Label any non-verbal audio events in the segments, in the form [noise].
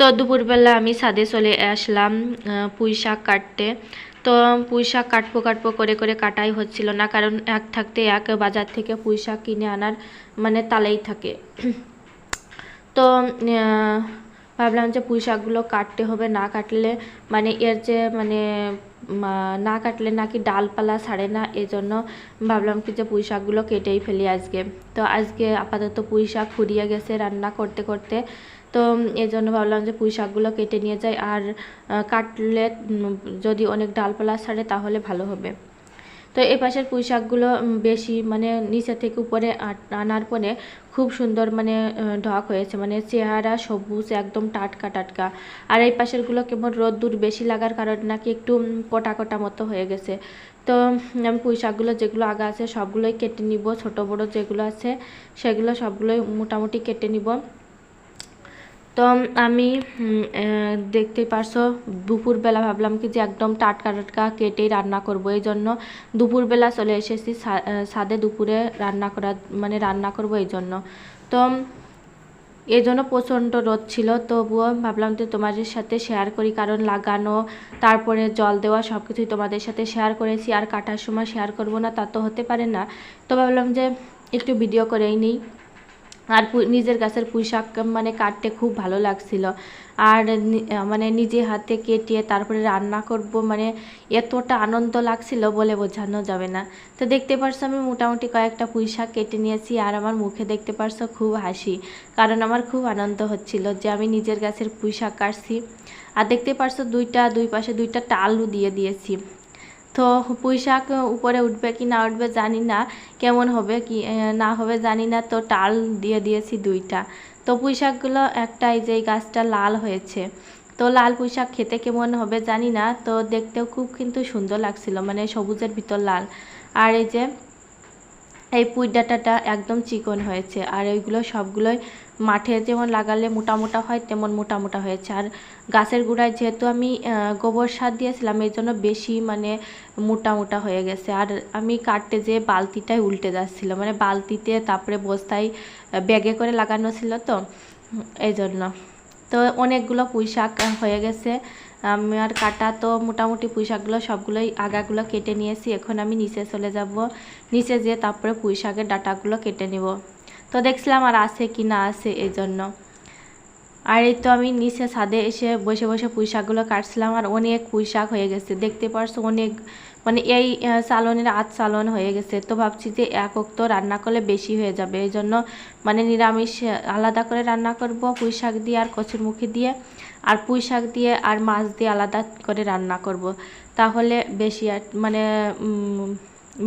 তো দুপুরবেলা আমি সাদে চলে আসলাম পুঁই শাক কাটতে। তো পুঁই শাক কাটবো কাটবো করে করে কাটাই হচ্ছিল না, কারণ এক থাকতে এক বাজার থেকে পুঁই শাক কিনে আনার মানে তালেই থাকে। [clears throat] তো ভাবলাম যে পুঁই শাকগুলো কাটতে হবে, না কাটলে মানে এর যে মানে না কাটলে নাকি ডালপালা ছাড়ে না এই জন্য ভাবলাম কি যে পুঁই শাকগুলো কেটেই ফেলি আজকে। তো আজকে আপাতত পুঁই শাক ফুরিয়ে গেছে রান্না করতে করতে। তো এই জন্য ভাবলাম যে পুঁই শাকগুলো কেটে নিয়ে যাই। আর কাটলে যদি অনেক ডালপালা ছাড়ে তাহলে ভালো হবে। তো এই পাশের পুঁই শাকগুলো বেশি মানে নিচে থেকে উপরে আনার পরে খুব সুন্দর মানে ঢক হয়েছে। মানে চেহারা সবুজ, একদম টাটকা টাটকা। আর এই পাশেরগুলো কেমন রোদ্দুর বেশি লাগার কারণে নাকি একটু কটা কটা মতো হয়ে গেছে। তো আমি পুঁই শাকগুলো যেগুলো আগা আছে সবগুলোই কেটে নিব। ছোট, বড় যেগুলো আছে সেগুলো সবগুলোই মোটামুটি কেটে নিব। তো আমি দেখতেই পারছ দুপুরবেলা ভাবলাম কি যে একদম টাটকা টাটকা কেটেই রান্না করব। এই জন্য দুপুরবেলা চলে এসেছি আহ, দুপুরে রান্না করা মানে রান্না করব এই জন্য। তো এই জন্য প্রচণ্ড রোদ ছিল তবুও ভাবলাম যে তোমাদের সাথে শেয়ার করি কারণ লাগানো তারপরে জল দেওয়া সব কিছুই তোমাদের সাথে শেয়ার করেছি আর কাটার সময় শেয়ার করব না তা তো হতে পারে না। তো ভাবলাম যে একটু ভিডিও করেই নিই। আর নিজের গাছের পুঁই শাক মানে কাটতে খুব ভালো লাগছিল। আর মানে নিজে হাতে কেটে তারপরে রান্না করব মানে এতটা আনন্দ লাগছিল বলে বোঝানো যাবে না। তো দেখতে পারছ, আমি মোটামুটি কয়েকটা পুঁই শাক কেটে নিয়েছি আর আমার মুখে দেখতে পারছ খুব হাসি। কারণ আমার খুব আনন্দ হচ্ছিল যে আমি নিজের গাছের পুঁই শাক কাটছি। আর দেখতে পারছ, দুইটা, দুই পাশে দুইটা আলু দিয়ে দিয়েছি। তো পুঁইশাক উপরে উঠবে কি না উঠবে জানি না, কেমন হবে কি না হবে জানি না, তো টাল দিয়ে দিয়েছি দুইটা। তো পুঁইশাকগুলো একটা এই যে গাছটা লাল হয়েছে। তো লাল পুঁইশাক খেতে কেমন হবে জানি না, তো দেখতেও খুব কিন্তু সুন্দর লাগছিল মানে সবুজের ভিতর লাল। আর এই যে এই পুঁই ডাঁটাটা একদম চিকন হয়েছে আর ওইগুলো সবগুলোই মাঠে যেমন লাগালে মোটা মোটা হয়, তেমন মোটা মোটা হয়েছে। আর গাছের গোড়ায় যেহেতু আমি গোবর সার দিয়েছিলাম এই জন্য বেশি মানে মোটা মোটা হয়ে গেছে। আর আমি কাটতে যেয়ে বালতিটাই উল্টে যাচ্ছিল মানে বালতিতে তারপরে বস্তায় ব্যাগে করে লাগানো ছিল তো এই জন্য। তো অনেকগুলো পুঁই শাক হয়ে গেছে। আমার কাটা তো মোটামুটি পুঁই শাকগুলো সবগুলোই আগাগুলো কেটে নিয়েছি। এখন আমি নিচে চলে যাব। নিচে যেয়ে তারপরে পুঁই শাকের ডাটাগুলো কেটে নেব। তো দেখছিলাম আর আছে কি না আছে এই জন্য। আর এই তো আমি নিচে ছাদে এসে বসে বসে পুঁই শাকগুলো কাটছিলাম আর অনেক পুঁই শাক হয়ে গেছে। দেখতে পারছ অনেক মানে এই আহ, চালনের আধ চালন হয়ে গেছে। তো ভাবছি যে একক তো রান্না করলে বেশি হয়ে যাবে। এই জন্য মানে নিরামিষ আলাদা করে রান্না করব পুঁই শাক দিয়ে আর কচুরমুখী দিয়ে। আর পুঁই শাক দিয়ে আর মাছ দিয়ে আলাদা করে রান্না করব। তাহলে বেশি মানে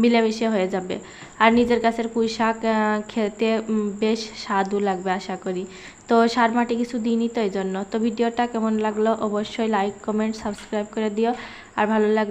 মিলেমিশে হয়ে যাবে। আর নিজের গাছের পুঁই শাক খেতে বেশ স্বাদও লাগবে আশা করি। তো সার মাটি কিছু দিইনি তো এই জন্য। তো ভিডিওটা কেমন লাগল অবশ্যই লাইক কমেন্ট সাবস্ক্রাইব করে দিও। আর ভালো লাগলে